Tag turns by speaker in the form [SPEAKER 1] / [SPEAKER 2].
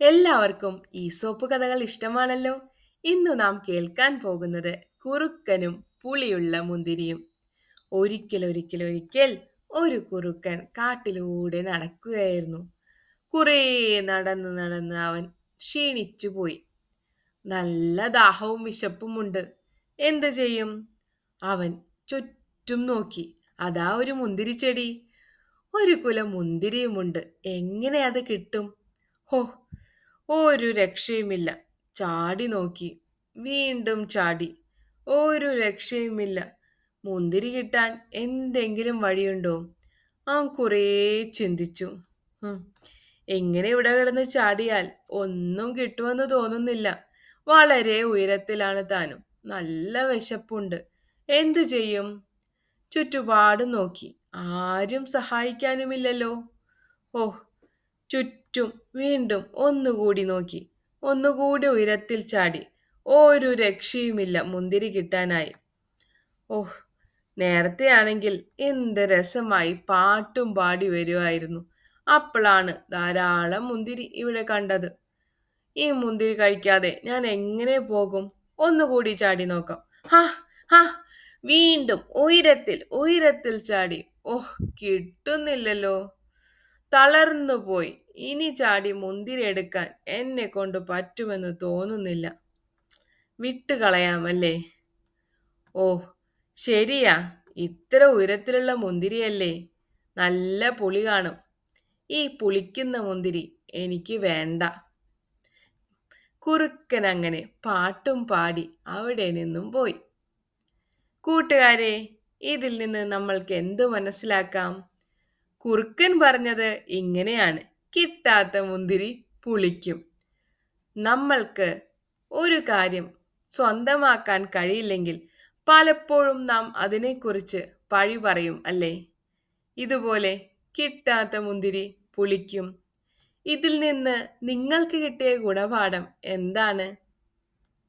[SPEAKER 1] എല്ലാവർക്കും ഈ സോപ്പ് കഥകൾ ഇഷ്ടമാണല്ലോ. ഇന്ന് നാം കേൾക്കാൻ പോകുന്നത് കുറുക്കനും പുളിയുള്ള മുന്തിരിയും. ഒരിക്കൽ ഒരിക്കൽ ഒരിക്കൽ ഒരു കുറുക്കൻ കാട്ടിലൂടെ നടക്കുകയായിരുന്നു. കുറേ നടന്ന് നടന്ന് അവൻ ക്ഷീണിച്ചു പോയി. നല്ല ദാഹവും വിശപ്പുമുണ്ട് എന്തു ചെയ്യും? അവൻ ചുറ്റും നോക്കി. അതാ ഒരു മുന്തിരിച്ചെടി ഒരു കുല മുന്തിരിയുമുണ്ട്. എങ്ങനെ അത് കിട്ടും? ഹോ ഒരു രക്ഷയുമില്ല. ചാടി നോക്കി. വീണ്ടും ചാടി. ഒരു രക്ഷയുമില്ല. മുന്തിരി കിട്ടാൻ എന്തെങ്കിലും വഴിയുണ്ടോ? ആ കുറേ ചിന്തിച്ചു. എങ്ങനെ ഇവിടെ കിടന്ന് ചാടിയാൽ ഒന്നും കിട്ടുമെന്ന് തോന്നുന്നില്ല. വളരെ ഉയരത്തിലാണ് താനും. നല്ല വിശപ്പുണ്ട്. എന്തു ചെയ്യും? ചുറ്റുപാടും നോക്കി. ആരും സഹായിക്കാനുമില്ലല്ലോ. ഓഹ്. ചുറ്റും വീണ്ടും ഒന്നുകൂടി നോക്കി. ഒന്നുകൂടി ഉയരത്തിൽ ചാടി. ഒരു രക്ഷയുമില്ല മുന്തിരി കിട്ടാനായി. ഓഹ് നേരത്തെയാണെങ്കിൽ എന്ത് രസമായി പാട്ടും പാടി വരുമായിരുന്നു അപ്പോഴാണ് ധാരാളം മുന്തിരി ഇവിടെ കണ്ടത്. ഈ മുന്തിരി കഴിക്കാതെ ഞാൻ എങ്ങനെ പോകും? ഒന്നുകൂടി ചാടി നോക്കാം. ഹാ ഹാ വീണ്ടും ഉയരത്തിൽ ഉയരത്തിൽ ചാടി. ഓഹ് കിട്ടുന്നില്ലല്ലോ. തളർന്നു പോയി. ഇനി ചാടി മുന്തിരി എടുക്കാൻ എന്നെ കൊണ്ട് പറ്റുമെന്ന് തോന്നുന്നില്ല. വിട്ടുകളയാമല്ലേ ഓ ശരിയാ. ഇത്ര ഉയരത്തിലുള്ള മുന്തിരിയല്ലേ? നല്ല പുളി കാണും. ഈ പുളിക്കുന്ന മുന്തിരി എനിക്ക് വേണ്ട. കുറുക്കൻ അങ്ങനെ പാട്ടും പാടി അവിടെ നിന്നും പോയി. കൂട്ടുകാരെ ഇതിൽ നിന്ന് നമ്മൾക്ക് എന്തു മനസ്സിലാക്കാം? കുറുക്കൻ പറഞ്ഞത് ഇങ്ങനെയാണ്. കിട്ടാത്ത മുന്തിരി പുളിക്കും. നമ്മൾക്ക് ഒരു കാര്യം സ്വന്തമാക്കാൻ കഴിയില്ലെങ്കിൽ പലപ്പോഴും നാം അതിനെക്കുറിച്ച് പഴി പറയും അല്ലേ? ഇതുപോലെ കിട്ടാത്ത മുന്തിരി പുളിക്കും. ഇതിൽ നിന്ന് നിങ്ങൾക്ക് കിട്ടിയ ഗുണപാഠം എന്താണ്?